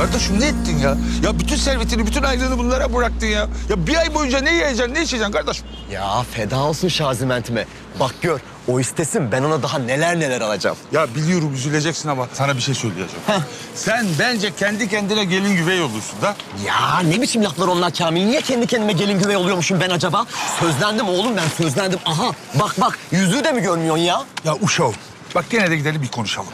Kardeşim ne ettin ya? Ya bütün servetini, bütün aylığını bunlara bıraktın ya. Ya bir ay boyunca ne yiyeceksin, ne içeceksin kardeşim? Ya feda olsun Şaziment'ime. Bak gör o istesin ben ona daha neler neler alacağım. Ya biliyorum üzüleceksin ama sana bir şey söyleyeceğim. Sen bence kendi kendine gelin güvey olursun da. Ya ne biçim laflar onlar Kamil? Niye kendi kendime gelin güvey oluyormuşum ben acaba? Sözlendim oğlum ben sözlendim. Aha bak bak yüzüğü de mi görmüyorsun ya? Ya uşağım bak gene de gidelim bir konuşalım.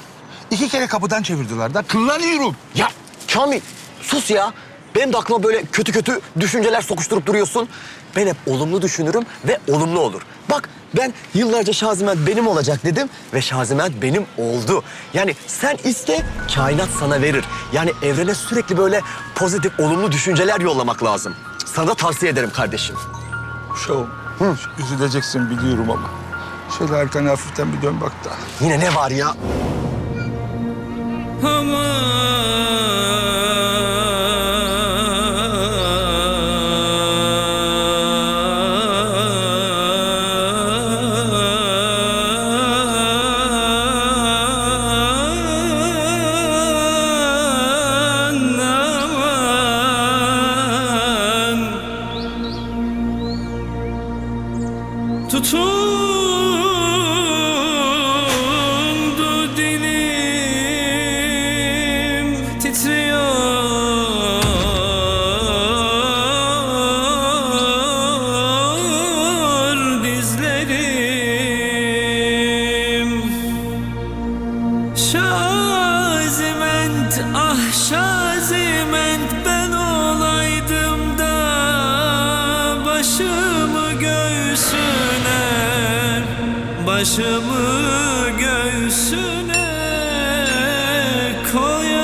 İki kere kapıdan çevirdiler da kullanıyorum. Ya Kamil sus ya. Benim de aklıma böyle kötü kötü düşünceler sokuşturup duruyorsun. Ben hep olumlu düşünürüm ve olumlu olur. Bak ben yıllarca Şaziment benim olacak dedim ve Şaziment benim oldu. Yani sen iste kainat sana verir. Yani evrene sürekli böyle pozitif olumlu düşünceler yollamak lazım. Sana da tavsiye ederim kardeşim. Uşağım üzüleceksin biliyorum ama. Şöyle arkana hafiften bir dön bak da. Yine ne var ya? Tutundu dilim titriyor dizlerim. Şaziment ah şaziment ben Başımı göğsüne koyaydım.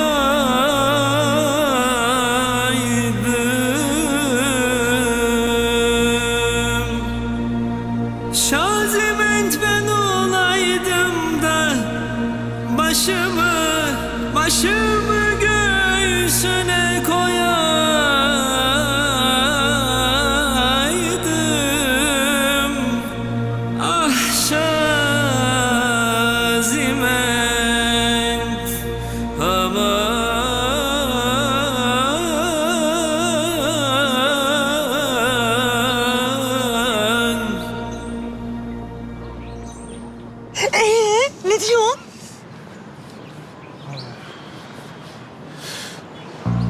Şaziment ben olaydım da Başımı, başımı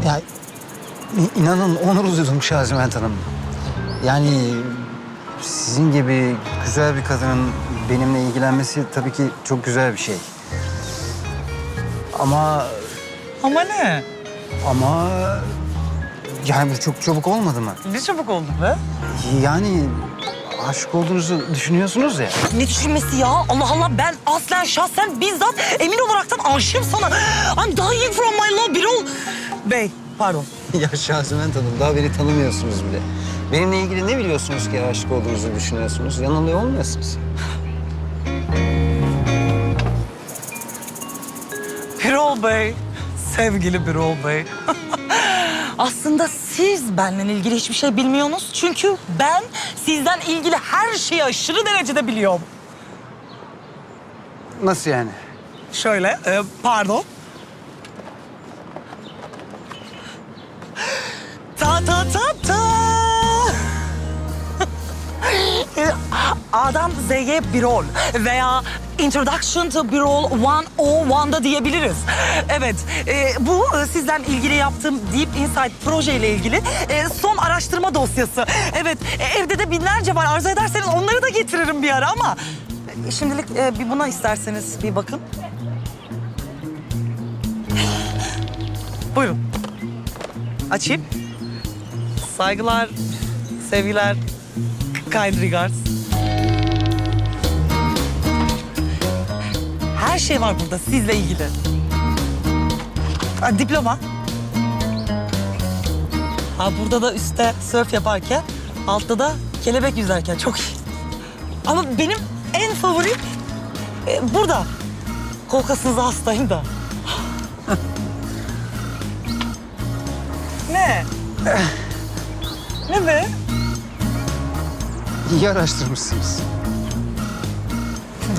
Ya inanın onur duydum Şaziment Hanım. Yani sizin gibi güzel bir kadının benimle ilgilenmesi tabii ki çok güzel bir şey. Ama Ama ne? ama yani bu çok çabuk olmadı mı? Ne çabuk oldu be? Yani aşık olduğunuzu düşünüyorsunuz ya. Ne düşünmesi ya? Allah Allah ben aslen şahsen bizzat emin olaraktan aşığım sana. I'm dying from my love Birol. Bey pardon. ya Şaziment Hanım daha beni tanımıyorsunuz bile. Benimle ilgili ne biliyorsunuz ki aşık olduğunuzu düşünüyorsunuz? Yanılıyor olmuyorsunuz. Birol Bey. Sevgili Birol Bey. Aslında siz benimle ilgili hiçbir şey bilmiyorsunuz. Çünkü ben sizden ilgili her şeyi aşırı derecede biliyorum. Nasıl yani? Şöyle, e, pardon. Ta ta ta ta. E, Adam Z'ye Birol veya Introduction to Birol 101'da diyebiliriz. Evet, e, bu e, sizden ilgili yaptığım Deep Insight projeyle ilgili e, son araştırma dosyası. Evet, e, evde de binlerce var. Arzu ederseniz onları da getiririm bir ara ama... e, Şimdilik e, bir buna isterseniz bir bakın. Buyurun. Açayım. Saygılar, sevgiler, kind regards. Şey var burada sizle ilgili. Ha, diploma. Ha, burada da üstte surf yaparken, altta da kelebek yüzerken çok iyi. Ama benim en favorim e, burada. Kolkasınıza hastayım da. Ne? ne be? İyi araştırmışsınız.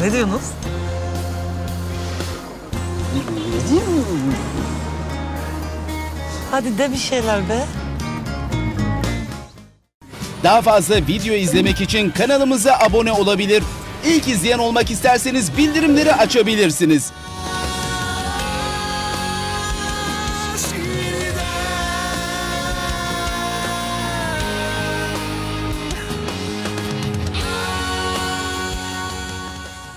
Ne diyorsunuz? Hadi de bir şeyler be. Daha fazla video izlemek için kanalımıza abone olabilir. İlk izleyen olmak isterseniz bildirimleri açabilirsiniz.